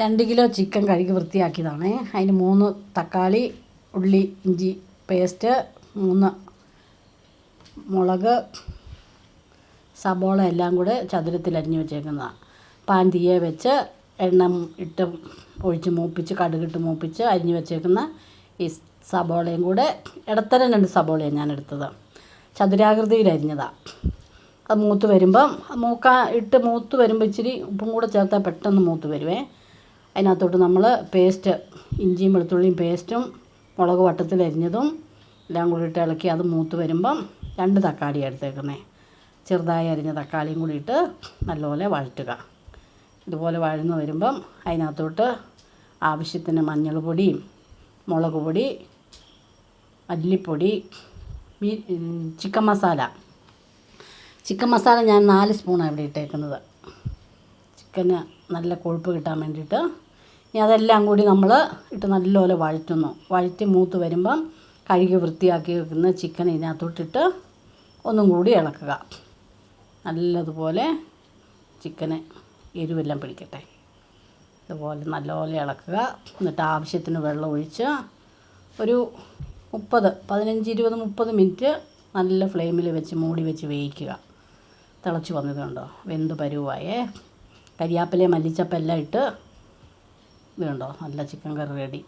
രണ്ട് kilo chicken കഴുകി വൃത്തിയാക്കിയതാണ്. അതിന് മൂന്ന് തക്കാളി ഉള്ളി ഇഞ്ചി പേസ്റ്റ് മൂന്ന് മുളക് സബോള എല്ലാം കൂടെ ചതുരത്തിൽ അരിഞ്ഞ് വെച്ചേക്കുന്നതാണ് പാൻ തീയെ വെച്ച് എണ്ണ ഇട്ട് ഒഴിച്ച് മൂപ്പിച്ച് കടുകിട്ട് മൂപ്പിച്ച് അരിഞ്ഞ് വെച്ചേക്കുന്ന ഈ സബോളയും കൂടെ ഇടത്തരം രണ്ട് സബോളയാണ് ഞാൻ എടുത്തത്. ചതുരാകൃതിയിൽ അരിഞ്ഞതാണ് അത് മൂത്ത് വരുമ്പം മൂക്കാ ഇട്ട് മൂത്ത് വരുമ്പോൾ ഇച്ചിരി ഉപ്പും കൂടെ ചേർത്താൽ പെട്ടെന്ന് മൂത്ത് വരുവേ. അതിനകത്തോട്ട് നമ്മൾ പേസ്റ്റ് ഇഞ്ചിയും വെളുത്തുള്ളിയും പേസ്റ്റും മുളക് വട്ടത്തിൽ അരിഞ്ഞതും എല്ലാം കൂടി ഇട്ട് ഇളക്കി അത് മൂത്ത് വരുമ്പം രണ്ട് തക്കാളി എടുത്തേക്കുന്നത് ചെറുതായി അരിഞ്ഞ തക്കാളിയും കൂടി ഇട്ട് നല്ലപോലെ വഴറ്റുക. ഇതുപോലെ വഴന്ന് വരുമ്പം അതിനകത്തോട്ട് ആവശ്യത്തിന് മഞ്ഞൾ പൊടിയും മുളക് പൊടി മല്ലിപ്പൊടി മീ- ചിക്കൻ മസാല. ചിക്കൻ മസാല ഞാൻ നാല് സ്പൂണാണ് ഇവിടെ ഇട്ടേക്കുന്നത്. ചിക്കന് നല്ല കൊഴുപ്പ് കിട്ടാൻ വേണ്ടിയിട്ട് ഇനി അതെല്ലാം കൂടി നമ്മൾ ഇട്ട് നല്ലപോലെ വഴറ്റുന്നു. വഴറ്റി മൂത്ത് വരുമ്പം കഴുകി വൃത്തിയാക്കി വെക്കുന്ന ചിക്കൻ ഇതിനകത്തോട്ടിട്ട് ഒന്നും കൂടി ഇളക്കുക. നല്ലതുപോലെ ചിക്കന് എരിവെല്ലാം പിടിക്കട്ടെ. ഇതുപോലെ നല്ലപോലെ ഇളക്കുക. എന്നിട്ട് ആവശ്യത്തിന് വെള്ളം ഒഴിച്ച് ഒരു മുപ്പത് പതിനഞ്ച് ഇരുപത് മുപ്പത് മിനിറ്റ് നല്ല ഫ്ലെയിമിൽ വെച്ച് മൂടി വെച്ച് വേവിക്കുക. തിളച്ച് വന്നതുകൊണ്ടോ വെന്ത് പരുവായേ. കരിയാപ്പില മല്ലിച്ചപ്പെല്ലാം ഇട്ട് ഇത് കണ്ടോ നല്ല ചിക്കൻ കറി റെഡി